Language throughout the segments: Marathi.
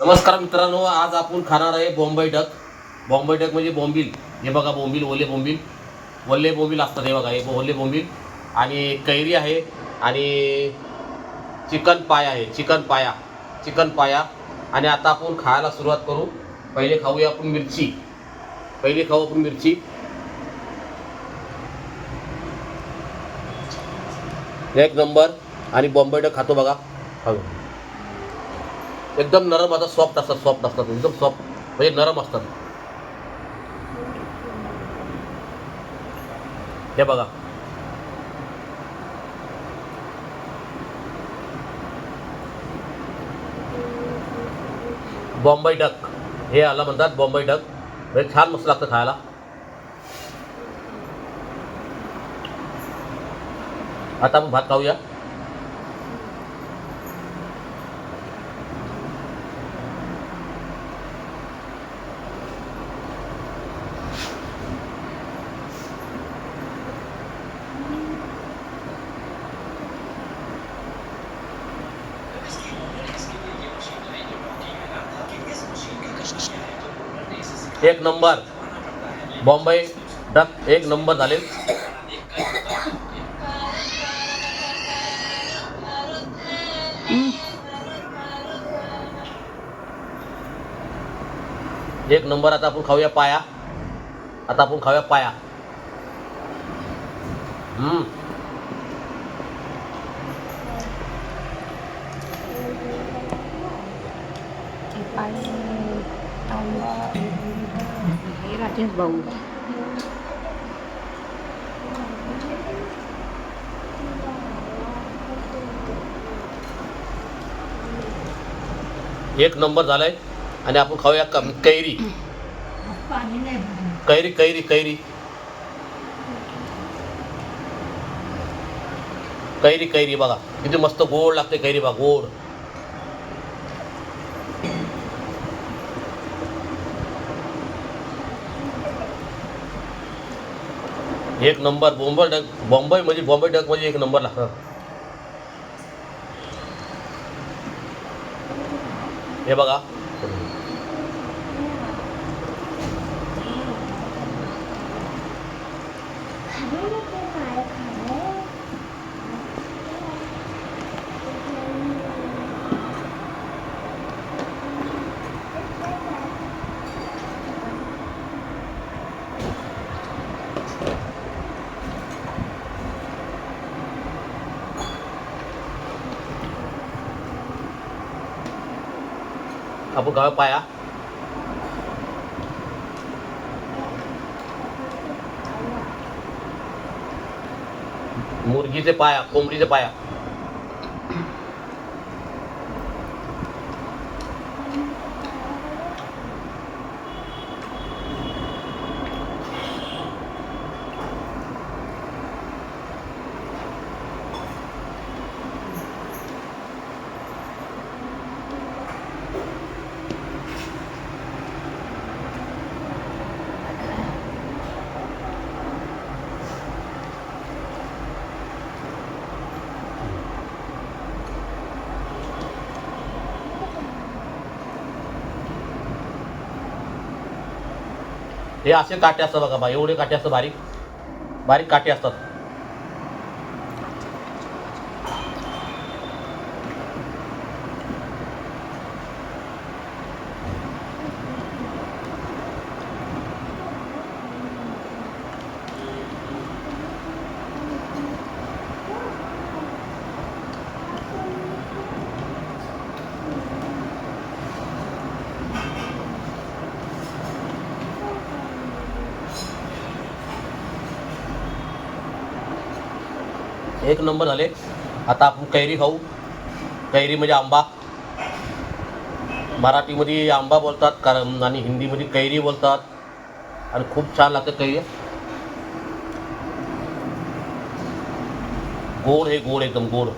नमस्कार मित्रांनो आज आपण खाणार आहे बॉम्बे डक. बॉम्बे डक म्हणजे बोंबील. हे बघा बोंबील ओले बोंबील. ओले बोंबील असतात हे बघा हे ओले बोंबील. आणि कैरी आहे आणि चिकन पाया आहे चिकन पाया चिकन पाया. आणि आता आपण खायला सुरुवात करू. पहिले खाऊया आपण मिरची. पहिले खाऊ आपण मिरची. एक नंबर. आणि बॉम्बे डक खातो बघा. खाऊ. एकदम नरम आता सॉफ्ट असतात सॉफ्ट असतात एकदम सॉफ्ट म्हणजे नरम असतात. हे बघा. Bombay duck. हे आला म्हणतात बॉम्बे डक. हे छान मस्त लागतं खायला. आता आपण भात खाऊया. एक नंबर. बॉम्बे डक एक नंबर झाले. एक नंबर आता आपण खाऊया पाया. आता आपण खाऊया पाया. हम्म. हे राजेश भाऊ. एक नंबर झालाय. आणि आपण खाऊया क- कैरी. कैरी कैरी कैरी. कैरी कैरी बघा. किती मस्त गोड लागते कैरी बघा गोड. एक नंबर बॉम्बे डक बॉम्बे म्हणजे बॉम्बे डक म्हणजे एक नंबर लागतात हे बघा. आपण पाया मुर्गीचे पाया कोंबडीचे पाया हे असे काटे असतात बघा बा एवढे काटे असतात बारीक. बारीक काटे असतात. एक नंबर झाले. आता आपण कैरी खाऊ. कैरी म्हणजे आंबा. मराठीमध्ये आंबा बोलतात कारण आणि हिंदीमध्ये कैरी बोलतात. आणि खूप छान लागतं कैरी. गोड हे गोड एकदम गोड.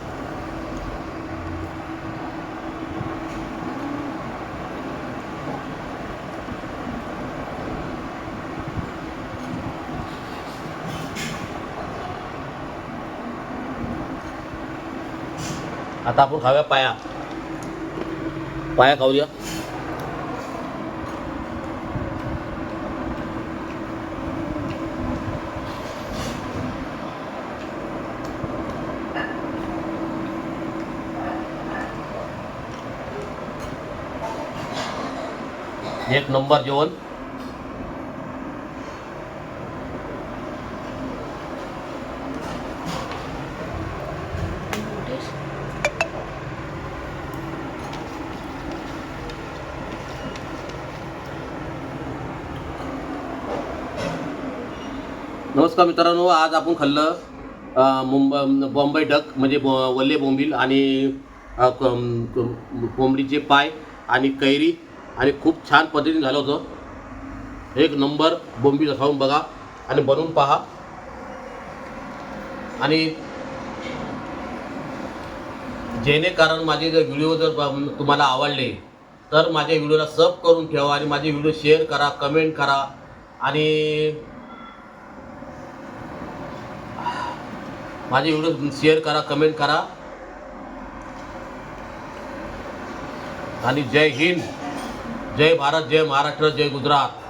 à tao cũng khởi que que cậu chưa Dek nomor John नमस्कार मित्रांनो आज आपण खाल्लं मुंबई बॉम्बे डक म्हणजे बॉ वल्ले बोंबील आणि कोंबडीचे पाय आणि कैरी आणि खूप छान पद्धतीने झालं होतं. एक नंबर बोंबील खाऊन बघा आणि बनवून पहा. आणि जेणेकरून माझे जर व्हिडिओ जर तुम्हाला आवडले तर माझ्या व्हिडिओला सब करून ठेवा आणि माझे व्हिडिओ शेअर करा कमेंट करा आणि माझे व्हिडिओ शेअर करा कमेंट करा. आणि जय हिंद. जय भारत जय महाराष्ट्र जय गुजरात.